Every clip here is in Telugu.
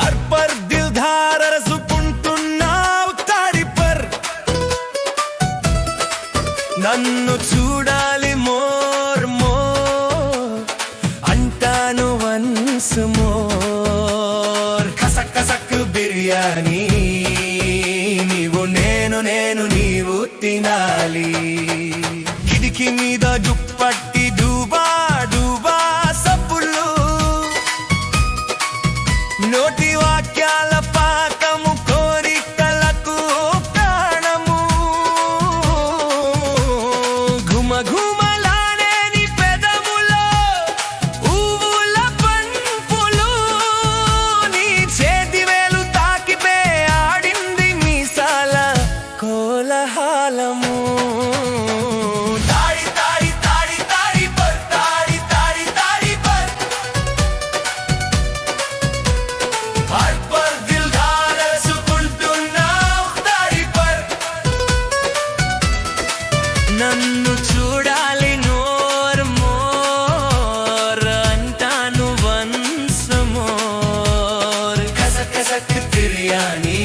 हर पर दिल రసుకుంటున్నావు తాడిపర్. నన్ను చూడాలి మోర్ మో అంటాను వన్స్ మోర్. కసక్ బిర్యానీ నీవు నేను నేను నీవు తినాలి. కిదికి మీద దుప్పట్ నన్ను చూడాలి నోర్ మోర్ అంటాను వన్స్ మోర్. కసక్ కసక్ బిర్యానీ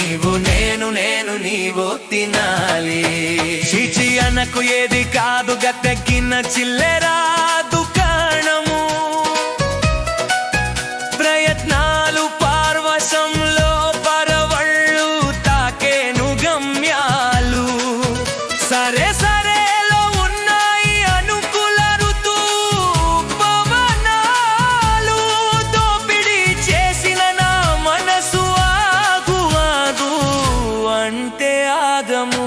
నీవు నేను నేను నీవు తినాలి. చీచి అనకు ఏది కాదు గత్తెక్కిన చిల్లెరా. అంటే ఆగము